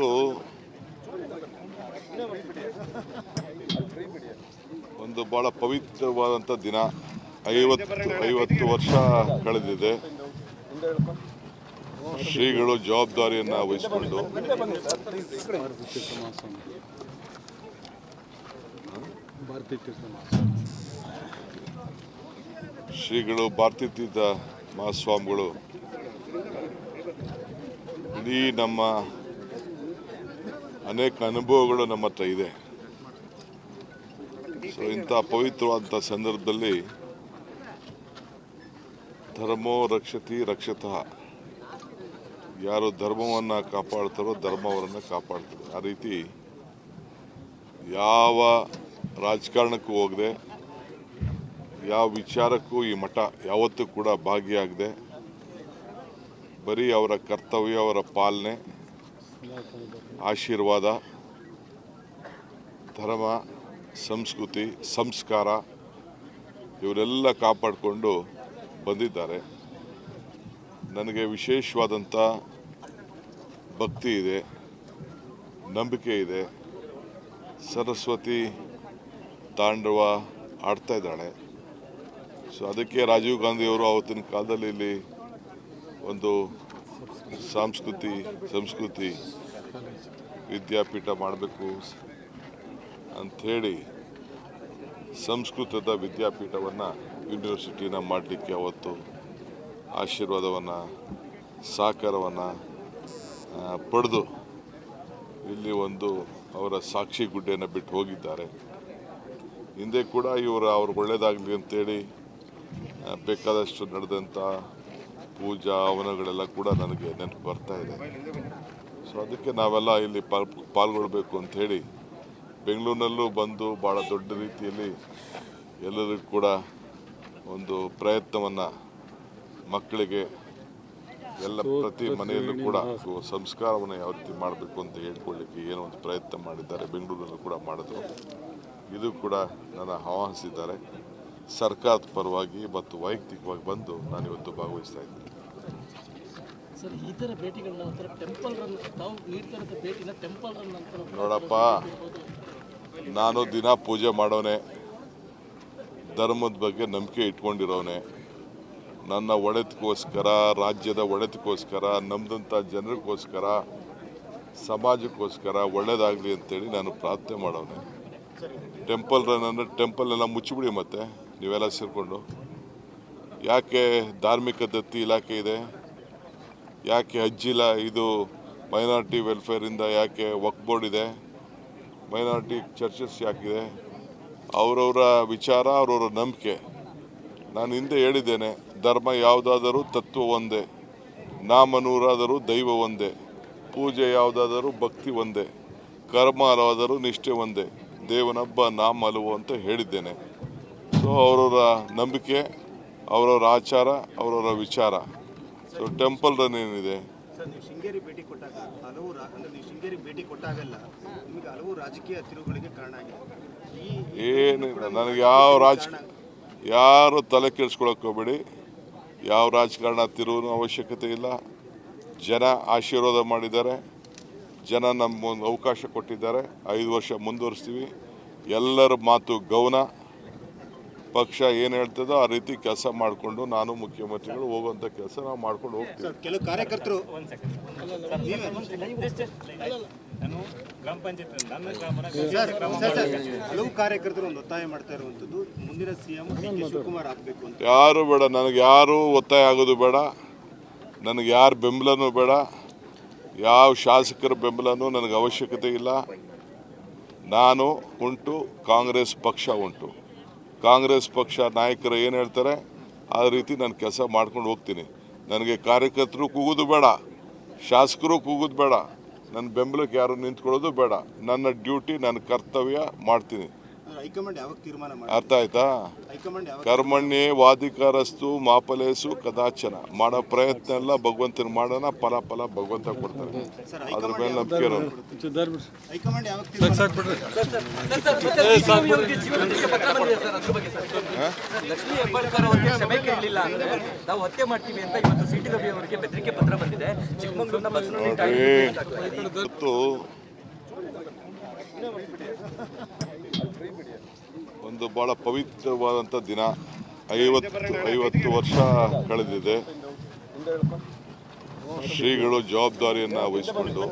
ಇವತ್ತು ಒಂದು ಬಹಳ ಪವಿತ್ರವಾದಂಥ ದಿನ. ಐವತ್ತು ಐವತ್ತು ವರ್ಷ ಕಳೆದಿದೆ. ಶ್ರೀಗಳು ಜವಾಬ್ದಾರಿಯನ್ನು ವಹಿಸಿಕೊಂಡು. ಶ್ರೀಗಳು ಭಾರತೀ ತೀರ್ಥ ಮಹಾಸ್ವಾಮಿಗಳು ಇಡೀ ನಮ್ಮ ಅನೇಕ ಅನುಭವಗಳು ನಮ್ಮ ಹತ್ರ ಇದೆ. ಸೊ ಇಂಥ ಪವಿತ್ರವಾದಂಥ ಸಂದರ್ಭದಲ್ಲಿ ಧರ್ಮೋ ರಕ್ಷತಿ ರಕ್ಷತಃ. ಯಾರು ಧರ್ಮವನ್ನು ಕಾಪಾಡ್ತಾರೋ ಧರ್ಮ ಅವರನ್ನು ಕಾಪಾಡ್ತಾರೆ. ಆ ರೀತಿ ಯಾವ ರಾಜಕಾರಣಕ್ಕೂ ಹೋಗದೆ, ಯಾವ ವಿಚಾರಕ್ಕೂ ಈ ಮಠ ಯಾವತ್ತೂ ಕೂಡ ಭಾಗಿಯಾಗದೆ, ಬರೀ ಅವರ ಕರ್ತವ್ಯ, ಅವರ ಪಾಲನೆ ಆಶೀರ್ವಾದ, ಧರ್ಮ, ಸಂಸ್ಕೃತಿ, ಸಂಸ್ಕಾರ ಇವರೆಲ್ಲ ಕಾಪಾಡಿಕೊಂಡು ಬಂದಿದ್ದಾರೆ. ನನಗೆ ವಿಶೇಷವಾದಂಥ ಭಕ್ತಿ ಇದೆ, ನಂಬಿಕೆ ಇದೆ. ಸರಸ್ವತಿ ತಾಂಡವ ಆಡ್ತಾ ಇದ್ದಾಳೆ. ಸೊ ಅದಕ್ಕೆ ರಾಜೀವ್ ಗಾಂಧಿಯವರು ಆವತ್ತಿನ ಕಾಲದಲ್ಲಿ ಇಲ್ಲಿ ಒಂದು ಸಂಸ್ಕೃತಿ ಸಂಸ್ಕೃತಿ ವಿದ್ಯಾಪೀಠ ಮಾಡಬೇಕು ಅಂಥೇಳಿ ಸಂಸ್ಕೃತದ ವಿದ್ಯಾಪೀಠವನ್ನು ಯೂನಿವರ್ಸಿಟಿನ ಮಾಡಲಿಕ್ಕೆ ಅವತ್ತು ಆಶೀರ್ವಾದವನ್ನು, ಸಹಕಾರವನ್ನು ಪಡೆದು ಇಲ್ಲಿ ಒಂದು ಅವರ ಸಾಕ್ಷಿ ಗುಡ್ಡೆಯನ್ನು ಬಿಟ್ಟು ಹೋಗಿದ್ದಾರೆ. ಹಿಂದೆ ಕೂಡ ಇವರು ಅವ್ರಿಗೆ ಒಳ್ಳೆಯದಾಗಲಿ ಅಂತೇಳಿ ಬೇಕಾದಷ್ಟು ನಡೆದಂಥ ಪೂಜಾ ಹವನಗಳೆಲ್ಲ ಕೂಡ ನನಗೆ ನೆನಪು ಬರ್ತಾ ಇದೆ. ಸೊ ಅದಕ್ಕೆ ನಾವೆಲ್ಲ ಇಲ್ಲಿ ಪಾಲ್ ಪಾಲ್ಗೊಳ್ಬೇಕು ಹೇಳಿ ಬೆಂಗಳೂರಿನಲ್ಲೂ ಬಂದು ಭಾಳ ದೊಡ್ಡ ರೀತಿಯಲ್ಲಿ ಎಲ್ಲರಿಗೂ ಕೂಡ ಒಂದು ಪ್ರಯತ್ನವನ್ನು ಮಕ್ಕಳಿಗೆ ಎಲ್ಲ ಪ್ರತಿ ಮನೆಯಲ್ಲೂ ಕೂಡ ಸಂಸ್ಕಾರವನ್ನು ಯಾವ ರೀತಿ ಮಾಡಬೇಕು ಅಂತ ಹೇಳ್ಕೊಳ್ಳಿಕ್ಕೆ ಏನೋ ಒಂದು ಪ್ರಯತ್ನ ಮಾಡಿದ್ದಾರೆ. ಬೆಂಗಳೂರಲ್ಲೂ ಕೂಡ ಮಾಡಿದ್ರು. ಇದು ಕೂಡ ನನ್ನ ಆಹ್ವಾನಿಸಿದ್ದಾರೆ. ಸರ್ಕಾರದ ಪರವಾಗಿ ಮತ್ತು ವೈಯಕ್ತಿಕವಾಗಿ ಬಂದು ನಾನು ಇವತ್ತು ಭಾಗವಹಿಸ್ತಾ ಇದ್ದೀನಿ. ಸರ್ ಈ ಥರ ಭೇಟಿಗಳನ್ನ ಒಂಥರ ಟೆಂಪಲ್ ರನ್ ತಾವು ನೀಡ್ತಿರೋಂಥ ಭೇಟಿನ ಟೆಂಪಲ್ ರನ್ ಅಂತ ನೋಡಪ್ಪ ನಾನು ದಿನ ಪೂಜೆ ಮಾಡೋನೆ ಧರ್ಮದ ಬಗ್ಗೆ ನಂಬಿಕೆ ಇಟ್ಕೊಂಡಿರೋನೆ. ನನ್ನ ಒಡೆತಕ್ಕೋಸ್ಕರ ರಾಜ್ಯದ ಒಡೆತಕ್ಕೋಸ್ಕರ ನಮ್ದಂಥ ಜನರಿಗೋಸ್ಕರ ಸಮಾಜಕ್ಕೋಸ್ಕರ ಒಳ್ಳೇದಾಗಲಿ ಅಂತೇಳಿ ನಾನು ಪ್ರಾರ್ಥನೆ ಮಾಡೋನೆ. ಟೆಂಪಲ್ ರನ್ ಅಂದರೆ ಟೆಂಪಲ್ ಎಲ್ಲ ಮುಚ್ಚಿಬಿಡಿ ಮತ್ತೆ ನೀವೆಲ್ಲ ಸೇರಿಕೊಂಡು. ಯಾಕೆ ಧಾರ್ಮಿಕ ದತ್ತಿ ಇಲಾಖೆ ಇದೆ? ಯಾಕೆ ಹಜ್ಜಿಲ್ಲ ಇದು ಮೈನಾರಿಟಿ ವೆಲ್ಫೇರಿಂದ ಯಾಕೆ ವಕ್ ಬೋರ್ಡ್ ಇದೆ? ಮೈನಾರಿಟಿ ಚರ್ಚಸ್ ಯಾಕಿದೆ? ಅವರವರ ವಿಚಾರ, ಅವರವರ ನಂಬಿಕೆ. ನಾನು ಹಿಂದೆ ಹೇಳಿದ್ದೇನೆ, ಧರ್ಮ ಯಾವುದಾದರೂ ತತ್ವ ಒಂದೇ, ನಾಮನೂರಾದರೂ ದೈವ ಒಂದೇ, ಪೂಜೆ ಯಾವುದಾದರೂ ಭಕ್ತಿ ಒಂದೇ ಕರ್ಮ ಹಲವಾದರೂ ನಿಷ್ಠೆ ಒಂದೇ, ದೇವನಬ್ಬ ನಾಮ ಹಲವು ಅಂತ ಹೇಳಿದ್ದೇನೆ. ಸೊ ಅವರವರ ನಂಬಿಕೆ, ಅವರವರ ಆಚಾರ, ಅವರವರ ವಿಚಾರ. ಸೊ ಟೆಂಪಲ್ ರನ್ ಏನಿದೆ ನೀವು ಶೃಂಗೇರಿ ಭೇಟಿ ಕೊಟ್ಟಾಗ ಹಲವು ಅಂದ್ರೆ ನೀವು ಶೃಂಗೇರಿ ಭೇಟಿ ಕೊಟ್ಟಾಗಲ್ಲ ನಿಮಗೆ ಹಲವು ರಾಜಕೀಯ ತಿರುವುಗಳಿಗೆ ಕಾರಣ ಆಗಿದೆ. ಏನಿಲ್ಲ ನನಗೆ ಯಾವ ರಾಜ ಯಾರು ತಲೆ ಕೆಡಿಸ್ಕೊಳಕ್ಕೆ ಹೋಗ್ಬೇಡಿ. ಯಾವ ರಾಜಕಾರಣ ತಿರುವನು ಅವಶ್ಯಕತೆ ಇಲ್ಲ. ಜನ ಆಶೀರ್ವಾದ ಮಾಡಿದ್ದಾರೆ. ಜನ ನಮ್ಮ ಒಂದು ಅವಕಾಶ ಕೊಟ್ಟಿದ್ದಾರೆ. ಐದು ವರ್ಷ ಮುಂದುವರಿಸ್ತೀವಿ. ಎಲ್ಲರ ಮಾತು ಗೌನ ಪಕ್ಷ ಏನು ಹೇಳ್ತದೋ ಆ ರೀತಿ ಕೆಲಸ ಮಾಡಿಕೊಂಡು ನಾನು ಮುಖ್ಯಮಂತ್ರಿಗಳು ಹೋಗುವಂಥ ಕೆಲಸ ನಾವು ಮಾಡ್ಕೊಂಡು ಹೋಗ್ತೀವಿ. ಸರ್ ಕೆಲವು ಕಾರ್ಯಕರ್ತರು ನಾನು ಗ್ರಾಮ ಪಂಚಾಯತ್ ನನ್ನ ಗ್ರಾಮನ ಸರ್ ಸರ್, ಸರ್, ಹಲವು ಕಾರ್ಯಕರ್ತರು ಒಂದು ಒತ್ತಾಯ ಮಾಡ್ತಾ ಇರುವಂತದ್ದು ಮುಂದಿನ ಸಿಎಂ ಶಿವಕುಮಾರ್ ಆಗ್ಬೇಕು ಅಂತ. ಯಾರು ಬೇಡ ನನಗೆ ಯಾರು ಒತ್ತಾಯ ಆಗೋದು ಬೇಡ ನನಗೆ ಯಾರು ಬೆಂಬಲನೂ ಬೇಡ ಯಾವ ಶಾಸಕರ ಬೆಂಬಲನೂ ನನಗೆ ಅವಶ್ಯಕತೆ ಇಲ್ಲ. ನಾನು ಉಂಟು ಕಾಂಗ್ರೆಸ್ ಪಕ್ಷ ಉಂಟು. ಕಾಂಗ್ರೆಸ್ ಪಕ್ಷ ನಾಯಕರು ಏನು ಹೇಳ್ತಾರೆ, ಆ ರೀತಿ ನಾನು ಕೆಲಸ ಮಾಡ್ಕೊಂಡು ಹೋಗ್ತೀನಿ. ನನಗೆ ಕಾರ್ಯಕರ್ತರು ಕೂಗೋದು ಬೇಡ, ಶಾಸಕರು ಕೂಗೋದು ಬೇಡ ನನ್ನ ಬೆಂಬಲಕ್ಕೆ ಯಾರು ನಿಂತ್ಕೊಳ್ಳೋದು ಬೇಡ. ನನ್ನ ಡ್ಯೂಟಿ, ನನ್ನ ಕರ್ತವ್ಯ ಮಾಡ್ತೀನಿ. ಅರ್ಥ ಆಯ್ತಾ ಹೈಕಮಾಂಡ್ ಯಾವಾಗ ಕರ್ಮಣ್ಯೇ ವಾದಿಕಾರಸ್ತು ಮಾಪಲೇಸು ಕದಾಚನ ಮಾಡೋ ಪ್ರಯತ್ನ ಎಲ್ಲ ಭಗವಂತನ ಮಾಡೋಣ ಫಲ ಫಲ ಭಗವಂತ ಕೊಡ್ತಾರೆ ಸರ್ ಅದ್ರ ಮೇಲೆ ನಂಬಿಕೆ ಲಕ್ಷ್ಮೀ ಹೆಬ್ಬಾಳ್ಕರ್ ಅವರಿಗೆ ಕ್ಷಮೆ ಕೇಳಲಿಲ್ಲ ಅಂದ್ರೆ ನಾವು ಹತ್ಯೆ ಮಾಡ್ತೀವಿ ಅಂತ ಇವತ್ತು ಸಿಟಿ ರವಿ ಅವರಿಗೆ ಬೆದರಿಕೆ ಪತ್ರ ಬಂದಿದೆ ಚಿಕ್ಕಮಗಳೂರಿನ ಬಸ್ ಒಂದು ಬಹಳ ಪವಿತ್ರವಾದಂಥ ದಿನ. ಐವತ್ತು ಐವತ್ತು ವರ್ಷ ಕಳೆದಿದೆ. ಶ್ರೀಗಳು ಜವಾಬ್ದಾರಿಯನ್ನು ವಹಿಸಿಕೊಂಡು.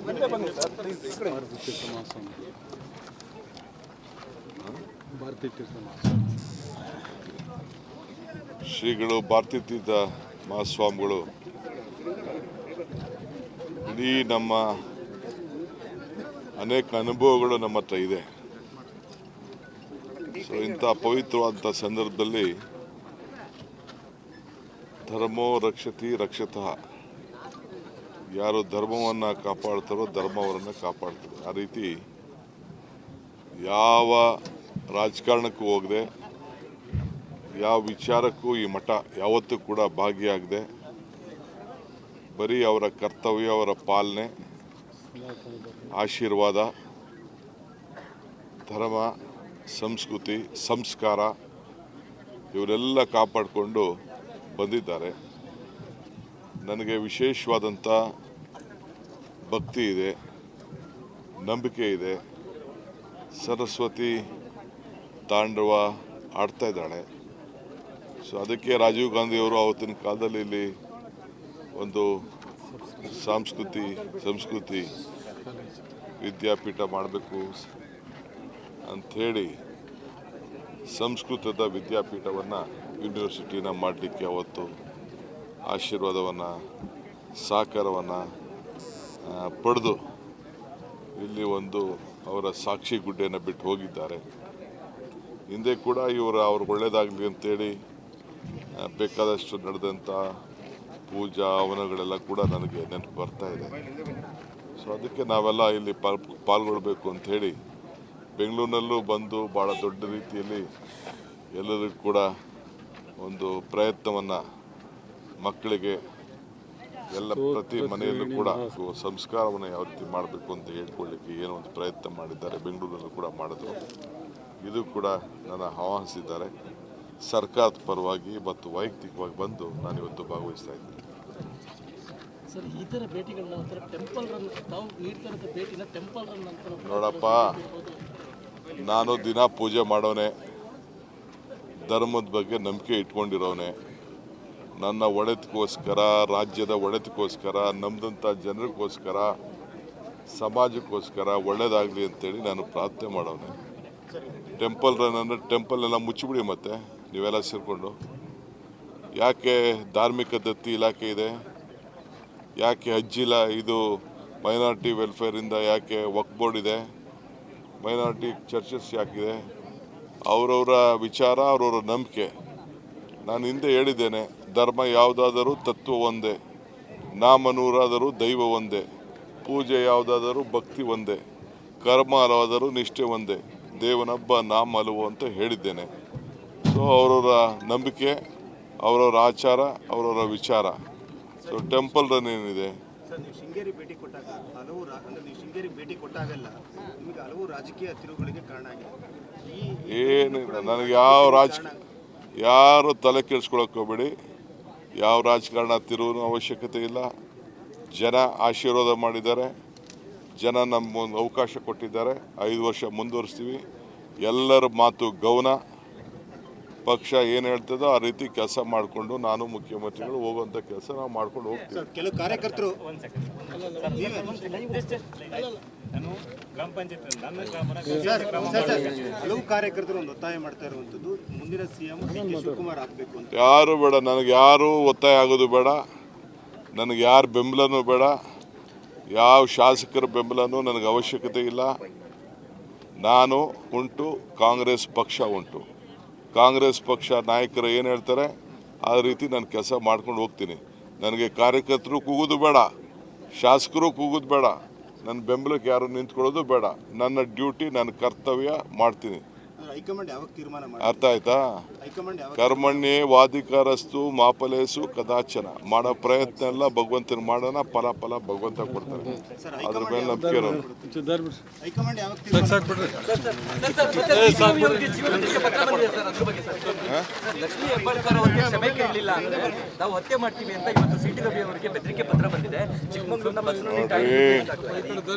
ಶ್ರೀಗಳು ಭಾರತೀಯ ತೀರ್ಥ ಮಹಾಸ್ವಾಮಿಗಳು ಇಡೀ ನಮ್ಮ ಅನೇಕ ಅನುಭವಗಳು ನಮ್ಮ ಹತ್ರ ಇದೆ. ಸೊ ಇಂಥ ಪವಿತ್ರವಾದಂಥ ಸಂದರ್ಭದಲ್ಲಿ ಧರ್ಮೋ ರಕ್ಷತಿ ರಕ್ಷತಃ. ಯಾರು ಧರ್ಮವನ್ನು ಕಾಪಾಡ್ತಾರೋ ಧರ್ಮ ಅವರನ್ನು ಕಾಪಾಡ್ತಾರೆ. ಆ ರೀತಿ ಯಾವ ರಾಜಕಾರಣಕ್ಕೂ ಹೋಗದೆ, ಯಾವ ವಿಚಾರಕ್ಕೂ ಈ ಮಠ ಯಾವತ್ತೂ ಕೂಡ ಭಾಗಿಯಾಗದೆ, ಬರೀ ಅವರ ಕರ್ತವ್ಯ, ಅವರ ಪಾಲನೆ ಆಶೀರ್ವಾದ, ಧರ್ಮ, ಸಂಸ್ಕೃತಿ, ಸಂಸ್ಕಾರ ಇವರೆಲ್ಲ ಕಾಪಾಡಿಕೊಂಡು ಬಂದಿದ್ದಾರೆ. ನನಗೆ ವಿಶೇಷವಾದಂಥ ಭಕ್ತಿ ಇದೆ, ನಂಬಿಕೆ ಇದೆ. ಸರಸ್ವತಿ ತಾಂಡವ ಆಡ್ತಾ ಇದ್ದಾಳೆ. ಸೊ, ಅದಕ್ಕೆ ರಾಜೀವ್ ಗಾಂಧಿಯವರು ಆವತ್ತಿನ ಕಾಲದಲ್ಲಿ ಇಲ್ಲಿ ಒಂದು ಸಂಸ್ಕೃತಿ ಸಂಸ್ಕೃತಿ ವಿದ್ಯಾಪೀಠ ಮಾಡಬೇಕು ಅಂಥೇಳಿ ಸಂಸ್ಕೃತದ ವಿದ್ಯಾಪೀಠವನ್ನು ಯೂನಿವರ್ಸಿಟಿನ ಮಾಡಲಿಕ್ಕೆ ಅವತ್ತು ಆಶೀರ್ವಾದವನ್ನು, ಸಹಕಾರವನ್ನು ಪಡೆದು ಇಲ್ಲಿ ಒಂದು ಅವರ ಸಾಕ್ಷಿ ಗುಡ್ಡೆಯನ್ನು ಬಿಟ್ಟು ಹೋಗಿದ್ದಾರೆ. ಹಿಂದೆ ಕೂಡ ಇವರು ಅವ್ರಿಗೆ ಒಳ್ಳೆಯದಾಗಲಿ ಅಂತೇಳಿ ಬೇಕಾದಷ್ಟು ನಡೆದಂಥ ಪೂಜಾ ಹವನಗಳೆಲ್ಲ ಕೂಡ ನನಗೆ ನೆನಪು ಬರ್ತಾ ಇದೆ. ಸೊ ಅದಕ್ಕೆ ನಾವೆಲ್ಲ ಇಲ್ಲಿ ಪಾಲ್ ಪಾಲ್ಗೊಳ್ಬೇಕು ಅಂಥೇಳಿ ಬೆಂಗಳೂರಿನಲ್ಲೂ ಬಂದು ಭಾಳ ದೊಡ್ಡ ರೀತಿಯಲ್ಲಿ ಎಲ್ಲರಿಗೂ ಕೂಡ ಒಂದು ಪ್ರಯತ್ನವನ್ನು ಮಕ್ಕಳಿಗೆ ಎಲ್ಲ ಪ್ರತಿ ಮನೆಯಲ್ಲೂ ಕೂಡ ಸಂಸ್ಕಾರವನ್ನು ಯಾವ ರೀತಿ ಮಾಡಬೇಕು ಅಂತ ಹೇಳ್ಕೊಳ್ಳಿಕ್ಕೆ ಏನೋ ಒಂದು ಪ್ರಯತ್ನ ಮಾಡಿದ್ದಾರೆ. ಬೆಂಗಳೂರಲ್ಲೂ ಕೂಡ ಮಾಡಿದ್ರು. ಇದು ಕೂಡ ನನ್ನ ಆಹ್ವಾನಿಸಿದ್ದಾರೆ. ಸರ್ಕಾರದ ಪರವಾಗಿ ಮತ್ತು ವೈಯಕ್ತಿಕವಾಗಿ ಬಂದು ನಾನು ಇವತ್ತು ಭಾಗವಹಿಸ್ತಾ ಇದ್ದೀನಿ. ನೋಡಪ್ಪ ನಾನು ದಿನ ಪೂಜೆ ಮಾಡೋನೆ ಧರ್ಮದ ಬಗ್ಗೆ ನಂಬಿಕೆ ಇಟ್ಕೊಂಡಿರೋನೆ. ನನ್ನ ಒಡೆತಕ್ಕೋಸ್ಕರ ರಾಜ್ಯದ ಒಡೆತಕ್ಕೋಸ್ಕರ ನಮ್ದಂಥ ಜನರಿಗೋಸ್ಕರ ಸಮಾಜಕ್ಕೋಸ್ಕರ ಒಳ್ಳೇದಾಗಲಿ ಅಂತೇಳಿ ನಾನು ಪ್ರಾರ್ಥನೆ ಮಾಡೋನೆ. ಟೆಂಪಲ್ ರನ್ ಅಂದರೆ ಟೆಂಪಲ್ ಎಲ್ಲ ಮುಚ್ಚಿಬಿಡಿ ಮತ್ತೆ. ನೀವೆಲ್ಲ ಸೇರಿಕೊಂಡು. ಯಾಕೆ ಧಾರ್ಮಿಕ ದತ್ತಿ ಇಲಾಖೆ ಇದೆ? ಯಾಕೆ ಅಜ್ಜಿಲ ಇದು ಮೈನಾರಿಟಿ ವೆಲ್ಫೇರಿಂದ ಯಾಕೆ ವಕ್ ಬೋರ್ಡ್ ಇದೆ? ಮೈನಾರಿಟಿ ಚರ್ಚಸ್ ಯಾಕಿದೆ? ಅವರವರ ವಿಚಾರ, ಅವರವರ ನಂಬಿಕೆ. ನಾನು ಹಿಂದೆ ಹೇಳಿದ್ದೇನೆ, ಧರ್ಮ ಯಾವುದಾದರೂ ತತ್ವ ಒಂದೇ ನಾಮನೂರಾದರೂ ದೈವ ಒಂದೇ, ಪೂಜೆ ಯಾವುದಾದರೂ ಭಕ್ತಿ ಒಂದೇ, ಕರ್ಮ ಹಲವಾದರೂ ನಿಷ್ಠೆ ಒಂದೇ, ದೇವನೊಬ್ಬ ನಾಮ ಹಲವು ಅಂತ ಹೇಳಿದ್ದೇನೆ. ಸೊ ಅವರವರ ನಂಬಿಕೆ ಅವರವರ ಆಚಾರ ಅವರವರ ವಿಚಾರ. ಸೊ ಟೆಂಪಲ್ ರನ್ ಏನಿದೆ? ಶೃಂಗೇರಿ ಭೇಟಿ ಕೊಟ್ಟಾಗ ಹಲವು ಅಂದ್ರೆ ನೀವು ಶೃಂಗೇರಿ ಭೇಟಿ ಕೊಟ್ಟಾಗೆಲ್ಲ ನಿಮಗೆ ಹಲವು ರಾಜಕೀಯ ತಿರುವುಗಳಿಗೆ ಕಾರಣ ಆಗಿದೆ. ಏನಿಲ್ಲ ನನಗೆ ಯಾವ ರಾಜ ಯಾರು ತಲೆ ಕೆಡಿಸ್ಕೊಳಕ್ ಹೋಗ್ಬೇಡಿ. ಯಾವ ರಾಜಕಾರಣ ತಿರುವ ಅವಶ್ಯಕತೆ ಇಲ್ಲ. ಜನ ಆಶೀರ್ವಾದ ಮಾಡಿದ್ದಾರೆ. ಜನ ನಮ್ಮ ಒಂದು ಅವಕಾಶ ಕೊಟ್ಟಿದ್ದಾರೆ. ಐದು ವರ್ಷ ಮುಂದುವರಿಸ್ತೀವಿ. ಎಲ್ಲರ ಮಾತು ಗೌನ ಪಕ್ಷ ಏನು ಹೇಳ್ತದೋ ಆ ರೀತಿ ಕೆಲಸ ಮಾಡಿಕೊಂಡು ನಾನು ಮುಖ್ಯಮಂತ್ರಿಗಳು ಹೋಗುವಂಥ ಕೆಲಸ ನಾವು ಮಾಡ್ಕೊಂಡು ಹೋಗ್ತೀವಿ. ಸರ್ ಕೆಲವು ಕಾರ್ಯಕರ್ತರು ಒಂದ್ ಸೆಕೆಂಡ್ ನಾನು ಗ್ರಾಮ ಪಂಚಾಯತ್ ನನ್ನ ಗ್ರಾಮನ ಸರ್, ಸರ್, ಸರ್, ಹಲವು ಕಾರ್ಯಕರ್ತರು ಒಂದು ಒತ್ತಾಯ ಮಾಡ್ತಾ ಇರುವಂತದ್ದು ಮುಂದಿನ ಸಿಎಂ ಶಿವಕುಮಾರ್ ಆಗ್ಬೇಕು ಅಂತ. ಯಾರು ಬೇಡ ನನಗೆ ಯಾರು ಒತ್ತಾಯ ಆಗೋದು ಬೇಡ ನನಗೆ ಯಾರ ಬೆಂಬಲನೂ ಬೇಡ ಯಾವ ಶಾಸಕರ ಬೆಂಬಲನೂ ನನಗೆ ಅವಶ್ಯಕತೆ ಇಲ್ಲ. ನಾನು ಉಂಟು ಕಾಂಗ್ರೆಸ್ ಪಕ್ಷ ಉಂಟು. ಕಾಂಗ್ರೆಸ್ ಪಕ್ಷ ನಾಯಕರು ಏನು ಹೇಳ್ತಾರೆ? ಆ ರೀತಿ ನಾನು ಕೆಲಸ ಮಾಡ್ಕೊಂಡು ಹೋಗ್ತೀನಿ. ನನಗೆ ಕಾರ್ಯಕರ್ತರು ಕೂಗೋದು ಬೇಡ, ಶಾಸಕರು ಕೂಗೋದು ಬೇಡ ನನ್ನ ಬೆಂಬಲಕ್ಕೆ ಯಾರು ನಿಂತ್ಕೊಳ್ಳೋದು ಬೇಡ. ನನ್ನ ಡ್ಯೂಟಿ, ನನ್ನ ಕರ್ತವ್ಯ ಮಾಡ್ತೀನಿ. ಅರ್ಥ ಆಯ್ತಾ? ಕರ್ಮಣ್ಯ ವಾದಿಕಾರಸ್ತು ಮಾಪಲೇಸು ಕದಾಚನ. ಮಾಡೋ ಪ್ರಯತ್ನ ಎಲ್ಲ ಭಗವಂತನ ಮಾಡೋಣ ಫಲ ಫಲ ಭಗವಂತ ಕೊಡ್ತಾರೆ ಸರ್ ಅದ್ರ ಮೇಲೆ ನಂಬಿಕೆ ಲಕ್ಷ್ಮೀ ಹೆಬ್ಬಾಳ್ಕರ್ ಅವರಿಗೆ ಕ್ಷಮೆ ಕೇಳಲಿಲ್ಲ ಅಂದ್ರೆ ನಾವು ಹತ್ಯೆ ಮಾಡ್ತೀವಿ ಅಂತ ಇವತ್ತು ಸಿಟಿಗವಿ ಅವರಿಗೆ ಬೆದರಿಕೆ ಪತ್ರ ಬಂದಿದೆ. ಚಿಕ್ಕಮಗಳೂರಿನ.